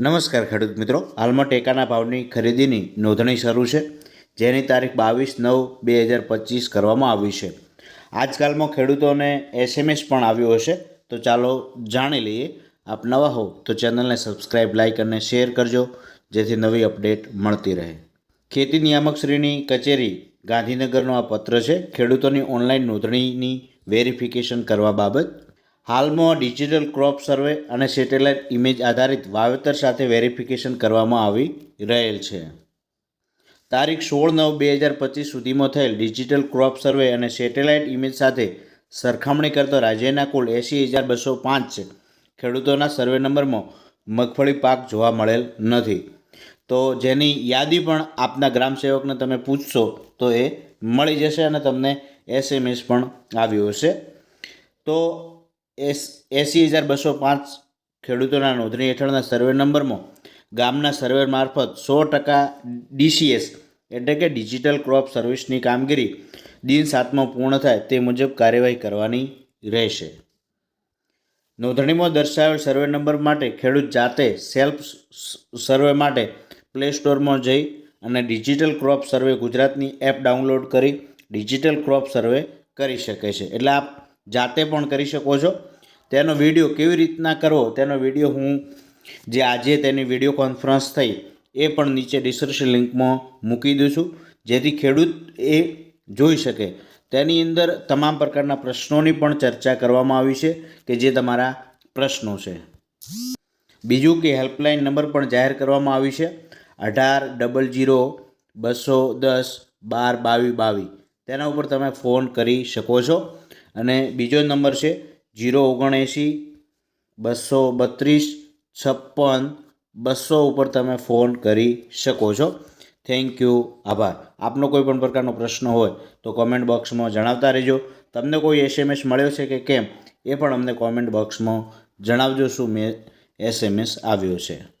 નમસ્કાર ખેડૂત મિત્રો. હાલમાં ટેકાના ભાવની ખરીદીની નોંધણી શરૂ છે. જેની તારીખ બાવીસ નવ બે હજાર પચીસ કરવામાં આવી છે. આજકાલમાં ખેડૂતોને એસએમએસ પણ આવ્યો હશે. તો ચાલો જાણી લઈએ. આપ નવા હો તો ચેનલને સબસ્ક્રાઈબ લાઇક અને શેર કરજો. જેથી નવી અપડેટ મળતી રહે. ખેતી નિયામક શ્રીની કચેરી ગાંધીનગરનો આ પત્ર છે. ખેડૂતોની ઓનલાઈન નોંધણીની વેરિફિકેશન કરવા બાબત હાલમાં ડિજિટલ ક્રોપ સર્વે અને સેટેલાઇટ ઇમેજ આધારિત વાવેતર સાથે વેરિફિકેશન કરવામાં આવી રહેલ છે. તારીખ સોળ નવ બે હજાર પચીસ સુધીમાં થયેલ ડિજિટલ ક્રોપ સર્વે અને સેટેલાઇટ ઇમેજ સાથે સરખામણી કરતા રાજ્યના કુલ એંસી હજાર બસો પાંચ ખેડૂતોના સર્વે નંબરમાં મગફળી પાક જોવા મળેલ નથી. તો જેની યાદી પણ આપના ગ્રામ સેવકને તમે પૂછશો તો એ મળી જશે અને તમને એસએમએસ પણ આવ્યું હશે. તો એસ એંસી હજાર બસો પાંચ ખેડૂતોના નોંધણી હેઠળના સર્વે નંબરમાં ગામના સર્વે મારફત સો ટકા ડીસીએસ એટલે કે ડિજિટલ ક્રોપ સર્વિસની કામગીરી દિન સાતમાં પૂર્ણ થાય તે મુજબ કાર્યવાહી કરવાની રહેશે. નોંધણીમાં દર્શાવેલ સર્વે નંબર માટે ખેડૂત જાતે સેલ્ફ સર્વે માટે પ્લે સ્ટોરમાં જઈ અને ડિજિટલ ક્રોપ સર્વે ગુજરાતની એપ ડાઉનલોડ કરી ડિજિટલ ક્રોપ સર્વે કરી શકે છે. એટલે આપ જાતે પણ કરી શકો છો. તેનો વીડિયો કેવી રીતના કરવો, તેનો વીડિયો હું જે આજે તેની વીડિયો કોન્ફરન્સ થઈ, એ પણ નીચે ડિસ્ક્રિપ્શન લિંકમાં મૂકી દઉં છું. જેથી ખેડૂત એ જોઈ શકે. તેની અંદર તમામ પ્રકારના પ્રશ્નોની પણ ચર્ચા કરવામાં આવી છે, કે જે તમારા પ્રશ્નો છે. બીજું કે હેલ્પલાઇન નંબર પણ જાહેર કરવામાં આવી છે. અઢાર ડબલ જીરો બસો દસ બાર બાવીસ બાવીસ તેના ઉપર તમે ફોન કરી શકો છો. અને બીજો નંબર છે જીરો ઓગણએંસી બસો બત્રીસ, છપ્પન, બસો ઉપર તમે ફોન કરી શકો છો. થેન્ક યુ આભાર. આપનો કોઈ પણ પ્રકારનો પ્રશ્ન હોય તો કોમેન્ટ બોક્સમાં જણાવતા રહેજો. તમને કોઈ એસએમએસ મળ્યો છે કે કેમ એ પણ અમને કોમેન્ટ બોક્સમાં જણાવજો શું મેં એસએમએસ આવ્યો છે.